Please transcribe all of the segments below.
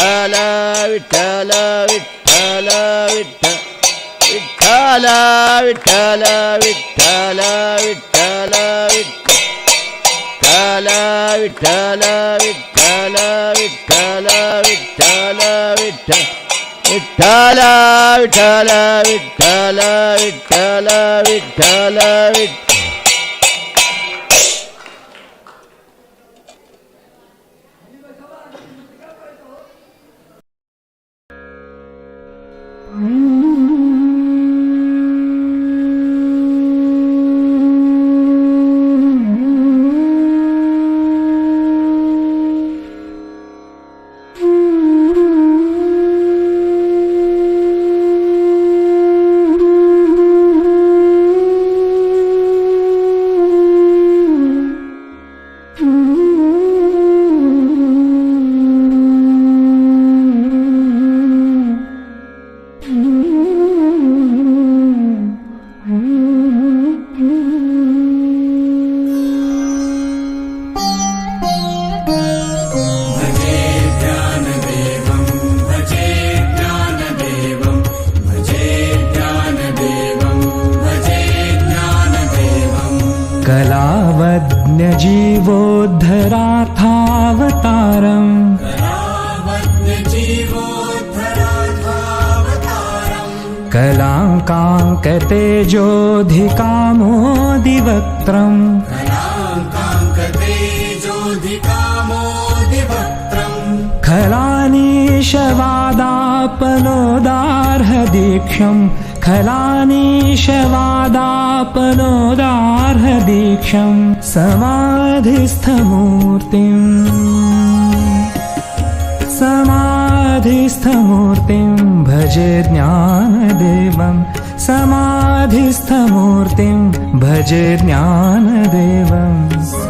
விட்டல விட்டல விட்டல விட்ட விட்டல விட்டல விட்டல விட்டல விட்டல விட்டல விட்டல விட்டல விட்டல விட்ட விட்டல விட்டல விட்டல விட்டல விட்டல விட்ட जीवोद्धराथावतारम् कलाङ्काङ्कतेजोऽधिकामोदिवक्त्रम् जोधिकामोदिवक्त्रम् कामोदिवक्त्रम् खलानीशवादापनोदार्हदीक्षम् समाधिस्थमूर्तिम्। समाधिस्थमूर्तिं भजे ज्ञानदेवं। समाधिस्थमूर्तिं भजे ज्ञानदेवम्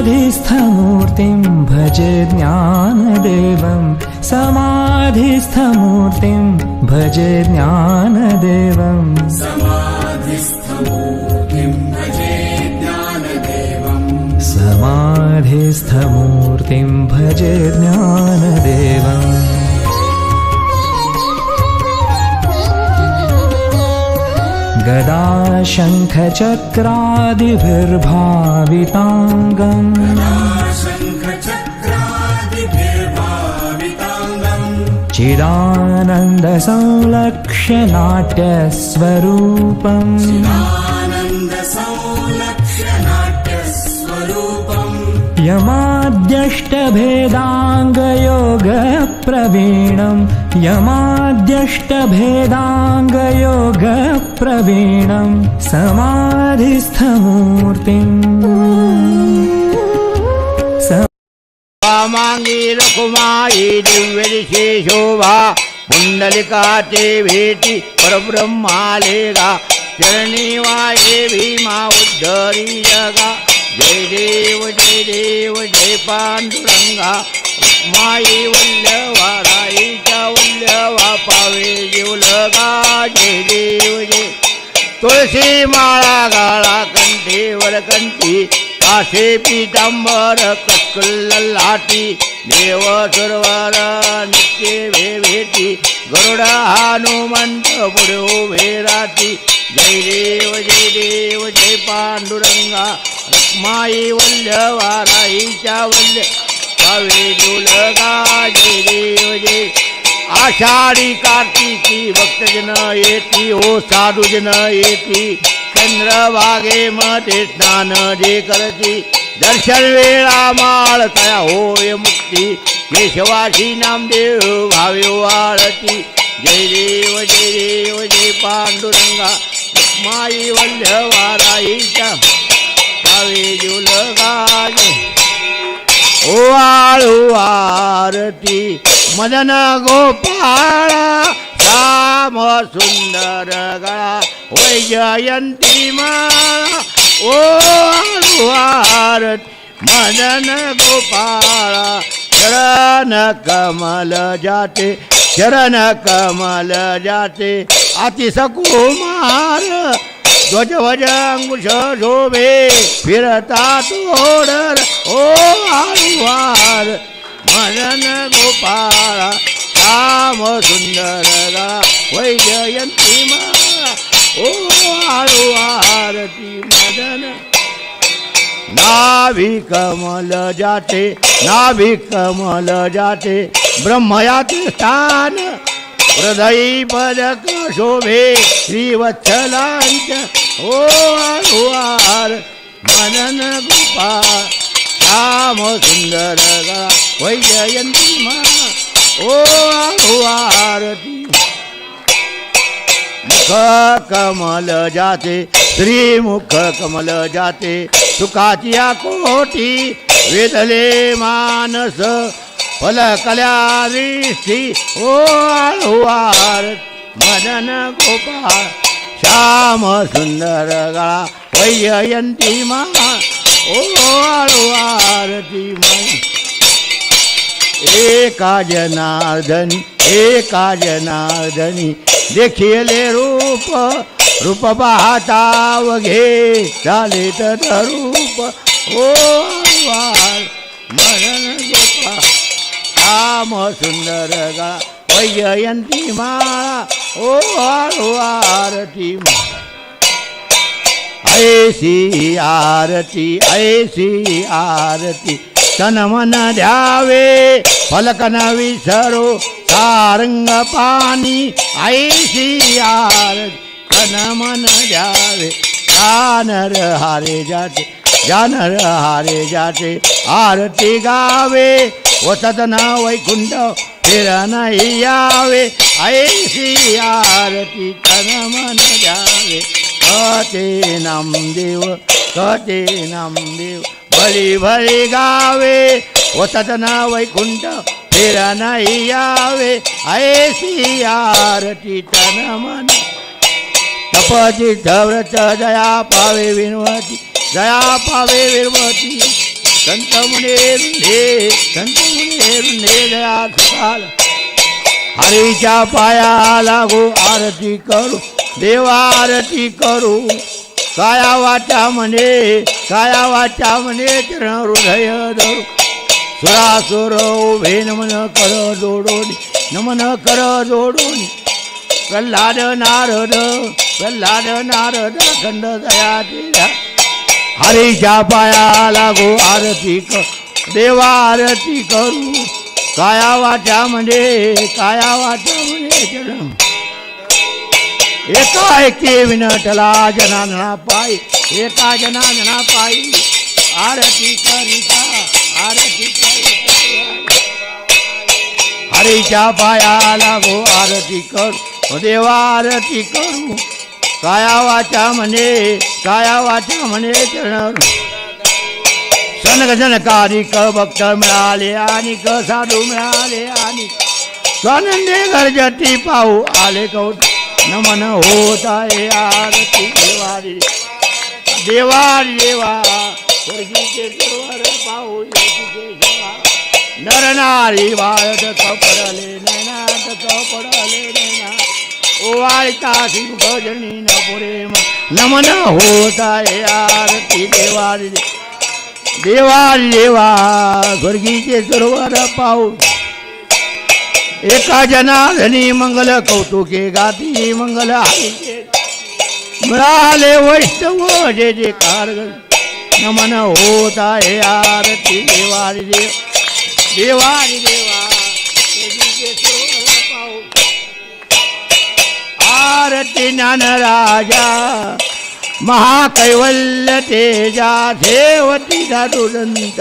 समाधिस्थमूर्तिं भजे ज्ञानदेवं। समाधिस्थमूर्तिं भजे ज्ञानदेवम् भजे ज्ञानदेवम् समाधिस्थमूर्तिं भजे ज्ञानदेवम् गदाशङ्खचक्रादिभिर्भाविताङ्गम्। शङ्खचक्रादिभिर्भाविताङ्गम् चिदानन्दसंलक्ष्य नाट्यस्वरूपम् यमाद्यष्टभेदाङ्गयोगप्रवीणं यमाद्यष्टभेदाङ्गयोगप्रवीणं समाधिस्थमूर्तिम्। स वा माङ्गी लघुमायी दिव्यशेषो वा मुण्डलिका चेभेति परब्रह्मालेगा जननी वा उज्जलिलगा जय देव जय देव जय पांडुरंगा. माई वल्लवा राईच्या वल्लवा पावे जीवलगा जय देव जय. तुळशी माळा गाळा कंठीवर कंठी काशे पितांबर कस्कुल्ल लाटी देव सुरवर नित्य भे भेटी. गरुड हनुमंत पुढे उभे राती जय देव जय देव जय पांडुरंगा रखमाई वल्ल वाराईच्या वल्ल पावे डोलगा जय देव जय. आषाढी कार्तिकी भक्तजन येती ओ साधुजन येती चंद्रभागेमध्ये स्नान जे करती दर्शन वेळा माळ तया होय मुक्ती केशवाशी नामदेव भावे वाळती. जय देव जय देव जय पांडुरंगा माई वल्लवाराईच्या भावे जुलगाजे ओ आळू आरती मदन गोपाळ श्याम सुंदर गळा वै जयंती माळा ओ आळू आरती मदन गोपाळ शरण कमल जाते शरण कमल जाते अति सकुमार ध्वजवज अंकुश शोभे फिरता तोडर ओ आरुवार मदन गोपाळा राम सुंदर गा वै जयंती ओ आरुवारती मदन। नाभी कमल जाते नाभी कमल जाते ब्रह्मयाती स्थान हृदयी पदक शोभे श्रीवत्सलांच ओ आर मनन गोपाळ राम सुंदर वैजयंतीमा वैजयंती मा। ओ आरती मुख कमल जाते श्रीमुख कमल जाते सुखाची कोटी वेदले मानस। ભલ કલ્યારી શ્રી ઓળુવાર મદન ગોપાલ, શ્યામ સુંદર ગળા વૈયંતી માં ઓળવારતી માં. એકા જનાર્દની એકા જનાર્દની દેખીએ લે રૂપ રૂપ પાતા વઘે ચાલે તદ ઓ મરણ ગોપાલ. ராம சுந்தரகா வைஜயந்தி மாலா ஓ ஆரதி ஐசி ஆரதி ஐசி ஆரதி તનમન ધ્યાવે ફલકન વિસરો સારંગ પાણી આઈસી આર તનમન ધ્યાવે કાનર હારે જાતે मन जानर हारे जाते आरती गावे वसत ना वैकुंठ फिर नाही यावे. ऐशी आरती तन मन जावे. कते नामदेव कते नामदेव भरी भरी गावे. वसत ना वैकुंठ फिर नाही यावे. ऐशी आरती तन मन. तपती व्रत जया पावे विनवती जया पावे विनवती संत मुने रुंधे संत मुने रुंधे जया सुकाल हरीच्या पाया लागू आरती करू देवा आरती करू। काया वाचा म्हणे काया वाचा म्हणे चरण हृदय धरू। सुरासुर उभे नमन कर जोडोनी नमन कर जोडोनी। प्रल्हाद नारद प्रल्हाद नारद खंड दया दिला हरीच्या पाया लागो आरती कर देवा आरती करू. काया वाट्या म्हणजे काया वाट्या म्हणजे एका एके विनटला जनाना पायी एका जनाना पायी. आरती करिता आरती करिता. हरीच्या पाया लागो आरती करू देवा आरती करू. काया वाचा म्हणे काया वाचा म्हणे चरण सनक जनकारी क भक्त मिळाले आणि क साधू मिळाले आणि स्वानंदे गर्जती पाहू आले कौट नमन होत आहे आरती देवारी. देवारी देवा स्वर्गीचे पाहू नरनारी वाळत कपडले नैनात कपडले नैना वाळता शिव भजनी न पुरे नमन होत आहे आरती देवारी देवारी देवा स्वर्गीचे सरोवर पाऊ एका जनाधनी मंगल कौतुके गाती मंगल मिळाले वैष्णव जे जे कारग. नमन होत आहे आरती देवारी देव देवारी देवा. भारती ज्ञान राजा महाकैवल्य तेजा देवती दुरंत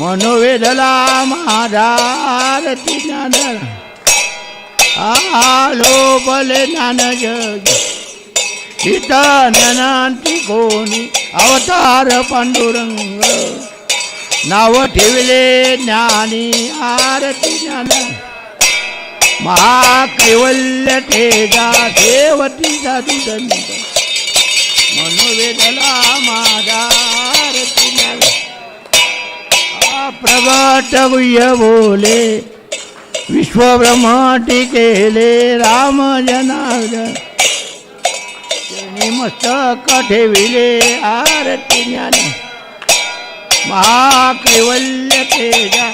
मनोवेदला माझा आरती ज्ञान आलो बले ज्ञान जग सीता कोणी अवतार पांडुरंग. नाव ठेवले ज्ञानी आरती ज्ञान महाकैवल्य तेजा देवतीचा दुदंत मनोवेदला माझा आरती प्रगट गुह्य बोले विश्वब्रह्माटी केले राम जनार्दन. त्यांनी मस्तक ठेविले आरती ज्ञान. महाकैवल्य तेजा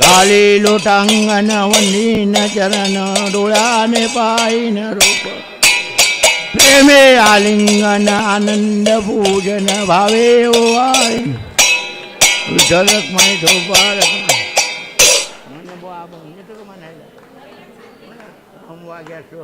ગાલી લોટાંગન વંદીન ચરણ ડોળાને પાઈન રૂપ પ્રેમે આલિંગન આનંદ પૂજન ભાવે ઓવાય વિઠલક માય ઢોપાળ મને બો આ મને તો મને હમ વાગ્યા છો